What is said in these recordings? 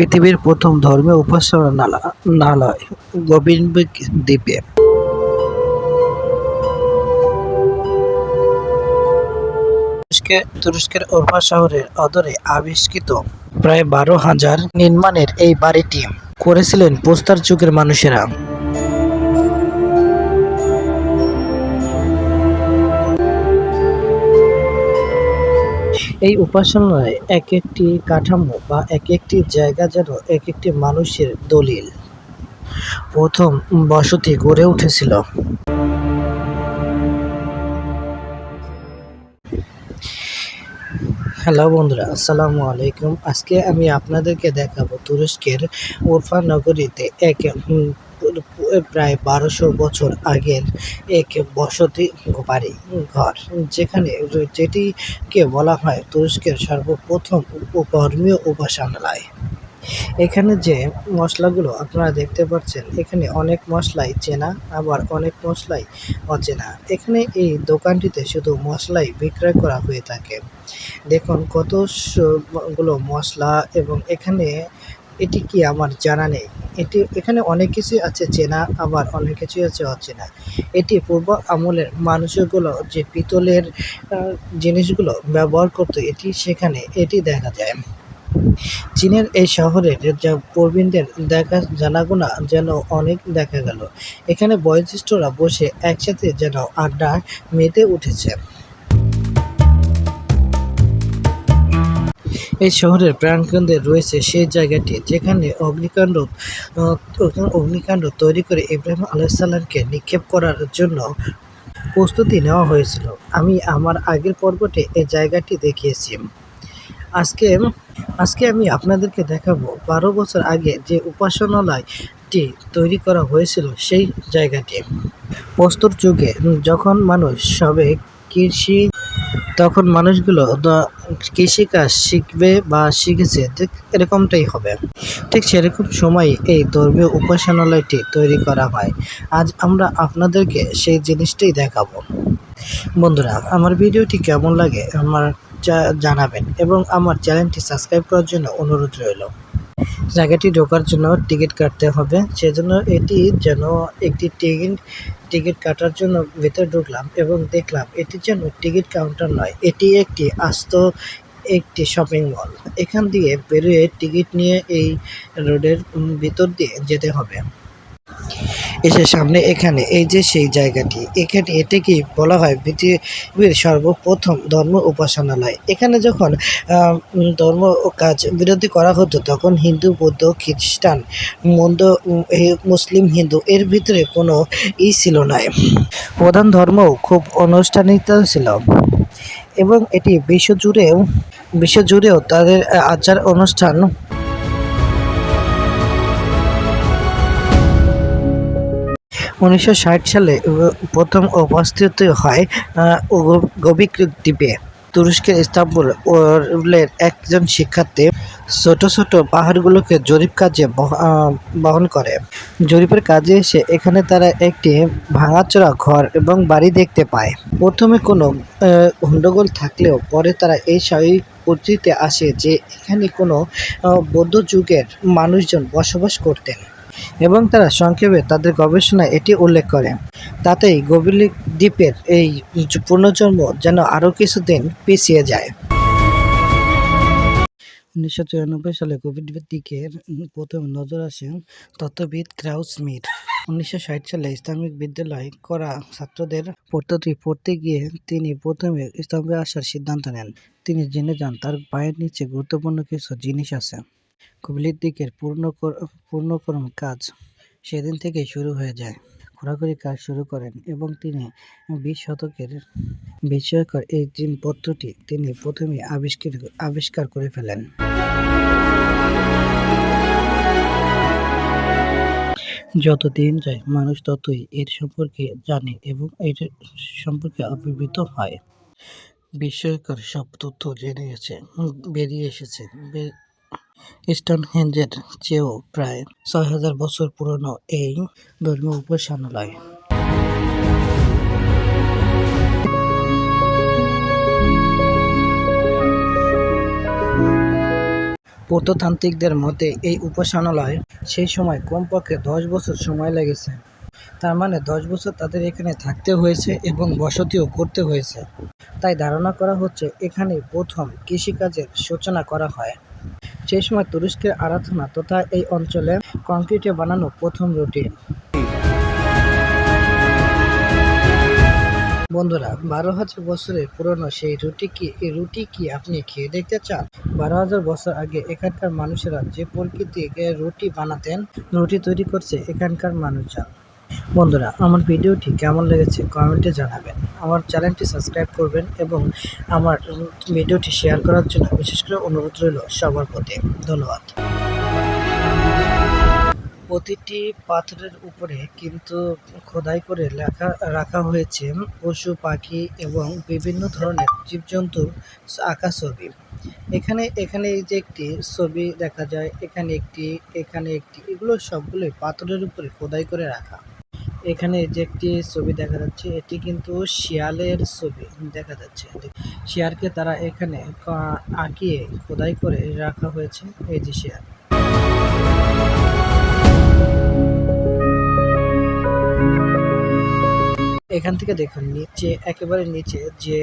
পৃথিবীর প্রথম ধর্মীয় নালয়, গোবিন্দ দ্বীপে। তুরস্কের তুরস্কের ওরফা শহরের অদরে আবিষ্কৃত প্রায় বারো হাজার নির্মাণের এই বাড়িটি করেছিলেন পোস্তার যুগের মানুষেরা। এই উপাসনায় এক একটি কাঠামো বা এক একটি জায়গা যেন এক একটি মানুষের দলিল। প্রথম বসতি গড়ে উঠেছিল। হ্যালো বন্ধুরা, আসসালামু আলাইকুম। আজকে আমি আপনাদেরকে দেখাবো তুরস্কের উরফা নগরীতে এক প্রায় বারোশো বছর আগের এক বসতি বাড়ি ঘর, যেখানে যেটিকে বলা হয় তুরস্কের সর্বপ্রথম উপ- ধর্মীয় উপাসনালয়। এখানে যে মশলাগুলো আপনারা দেখতে পাচ্ছেন, এখানে অনেক মশলাই চেনা, আবার অনেক মশলাই অচেনা। এখানে এই দোকানটিতে শুধু মশলাই বিক্রয় করা হয়ে থাকে। দেখুন কতগুলো মশলা এবং এখানে এটি কি আমার জানা নেই। এটি, এখানে অনেক কিছুই আছে চেনা, আবার অনেক কিছুই আছে অচেনা। এটি পূর্ব আমলের মানুষগুলো যে পিতলের জিনিসগুলো ব্যবহার করতো, এটি সেখানে, এটি দেখা যায়। চীনের এই শহরের যা প্রবীণদের দেখা, জানাগোনা যেন অনেক দেখা গেল। এখানে বয়োজ্যেষ্ঠরা বসে একসাথে যেন আড্ডা মেতে উঠেছে। এই শহরের প্রাণকেন্দ্রে রয়েছে সেই জায়গাটি যেখানে অগ্নিকাণ্ড অগ্নিকাণ্ড তৈরি করে ইব্রাহিম আলাইসাল্লামকে নিক্ষেপ করার জন্য প্রস্তুতি নেওয়া হয়েছিল। আমি আমার আগের পর্বতে এই জায়গাটি দেখিয়েছি। আজকে আজকে আমি আপনাদেরকে দেখাবো বারো বছর আগে যে উপাসনালয়টি তৈরি করা হয়েছিল সেই জায়গাটি। প্রস্তুর যুগে যখন মানুষ সবে কৃষি তখন মানুষগুলো কৃষিকাজ শিখবে বা শিখেছে, ঠিক এরকমটাই হবে। ঠিক সেরকম সময় এই ধর্মীয় উপাসনালয়টি তৈরি করা হয়। আজ আমরা আপনাদেরকে সেই জিনিসটাই দেখাবো। বন্ধুরা, আমার ভিডিওটি কেমন লাগে আমার জানাবেন এবং আমার চ্যানেলটি সাবস্ক্রাইব করার জন্য অনুরোধ রইল। জায়গাটি ঢোকার জন্য টিকিট কাটতে হবে। সেজন্য এটি যেন একটি টিকিট টিকিট কাটার জন্য ভেতরে ঢুকলাম এবং দেখলাম এটি যেন টিকিট কাউন্টার নয়, এটি একটি আস্ত একটি শপিং মল। এখান দিয়ে বেরিয়ে টিকিট নিয়ে এই রোডের ভিতর দিয়ে যেতে হবে। এসে সামনে এখানে, এই যে সেই জায়গাটি, এখানে এটাকে বলা হয় পৃথিবীর সর্বপ্রথম ধর্ম উপাসনালয়। এখানে যখন ধর্ম কাজ বিরোধী করা হতো, তখন হিন্দু, বৌদ্ধ, খ্রিস্টান, মন্দ মুসলিম, হিন্দু, এর ভিতরে কোনো ই ছিল না। প্রধান ধর্মও খুব অনুষ্ঠানিত ছিল এবং এটি বিশ্বজুড়েও বিশ্বজুড়েও তাদের আচার অনুষ্ঠান উনিশশো ষাট সালে প্রথম উপস্থিত হয় গোবিক দ্বীপে। তুরস্কের ইস্তাম্বুল ওর একজন শিক্ষার্থী ছোট ছোট পাহাড়গুলোকে জরিপ কাজে বহ- বহন করে। জরিপের কাজে এসে এখানে তারা একটি ভাঙাচোরা ঘর এবং বাড়ি দেখতে পায়। প্রথমে কোনো আহ, গন্ডগোল থাকলেও পরে তারা এই পরিচিতিতে আসে যে এখানে কোনো বৌদ্ধ যুগের মানুষজন বসবাস করতেন। এবং তারা সংক্ষেপে তাদের গবেষণায় এটি উল্লেখ করে। তাতেই গোবিলিক দ্বীপের এই পুনর্জন্ম যেন আরও কিছুদিন পিছিয়ে যায়। উনিশশো চুরানব্বই সালে কোভিড দিকে প্রথম নজর আসে তত্ত্ববিদ ক্রাউস মির। উনিশশো ষাট সালে ইসলামিক বিদ্যালয় করা ছাত্রদের পদ্ধতি পড়তে গিয়ে তিনি প্রথমে ইসলামে আসার সিদ্ধান্ত নেন। তিনি জেনে যান, তার পায়ের নিচে গুরুত্বপূর্ণ কিছু জিনিস আছে। কবিলির দিকের পূর্ণ পূর্ণকরণ কাজ সেদিন থেকেই শুরু হয়ে যায়। ঘোরাঘুরি কাজ শুরু করেন এবং তিনি বিশ শতকের বিস্ময়কর এই জিনপত্রটি তিনি প্রথমে আবিষ্কার আবিষ্কার করে ফেলেন। যত দিন যায় মানুষ ততই এর সম্পর্কে জানে এবং এর সম্পর্কে অভিভূত হয়। বিস্ময়কর সব তথ্য জেনে গেছে, বেরিয়ে এসেছে স্টোনহেঞ্জের চেয়েও প্রায় ছয় হাজার বছর পুরনো এই ধর্মীয় উপাসনালয়। প্রত্নতান্ত্রিকদের মতে এই উপাসনালয় সেই সময় কমপক্ষে দশ বছর সময় লেগেছে। তার মানে দশ বছর তাদের এখানে থাকতে হয়েছে এবং বসতিও করতে হয়েছে। তাই ধারণা করা হচ্ছে এখানে প্রথম কৃষিকাজের সূচনা করা হয়। সেই সময় তুরস্কের আরাধনা তথা এই অঞ্চলে কংক্রিটে বানানো প্রথম রুটি বন্ধুরা, বারো হাজার বছরের পুরনো সেই রুটি কি এই রুটি কি আপনি খেয়ে দেখতে চান? বারো হাজার বছর আগে এখানকার মানুষেরা যে প্রকৃতিকে রুটি বানাতেন, রুটি তৈরি করছে এখানকার মানুষরা বন্ধুরা, আমার ভিডিওটি কেমন লেগেছে কমেন্টে জানাবেন। আমার চ্যানেলটি সাবস্ক্রাইব করবেন এবং আমার ভিডিওটি শেয়ার করার জন্য বিশেষ করে অনুরোধ রইল সবার প্রতি। ধন্যবাদ। প্রতিটি পাথরের উপরে কিন্তু খোদাই করে লেখা, রাখা হয়েছে পশু, পাখি এবং বিভিন্ন ধরনের জীবজন্তুর আঁকা ছবি। এখানে এখানে এই যে একটি ছবি দেখা যায়, এখানে একটি এখানে একটি, এগুলো সবগুলোই পাথরের উপরে খোদাই করে রাখা। এখানে যে একটি ছবি দেখা যাচ্ছে, এটি কিন্তু শিয়ালের ছবি দেখা যাচ্ছে। শিয়ালকে তারা এখানে আঁকিয়ে, খোদাই করে রাখা হয়েছে এই যে শিয়াল। এখান থেকে দেখুন, নিচে, একেবারে নিচে যে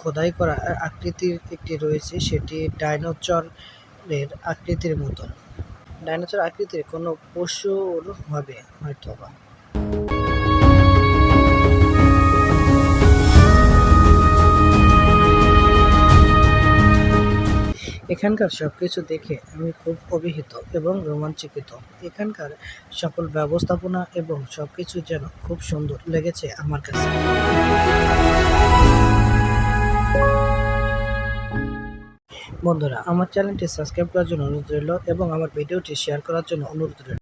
খোদাই করা আকৃতির একটি রয়েছে, সেটি ডাইনোচরের আকৃতির মতন। ডাইনোচর আকৃতির কোনো পশুর হবে হয়তো বা এখানকার সব কিছু দেখে আমি খুব অভিহিত এবং রোমাঞ্চিত। এখানকার সকল ব্যবস্থাপনা এবং সব কিছু যেন খুব সুন্দর লেগেছে আমার কাছে। বন্ধুরা, আমার চ্যানেলটি সাবস্ক্রাইব করার জন্য অনুরোধ রইল এবং আমার ভিডিওটি শেয়ার করার জন্য অনুরোধ রইল।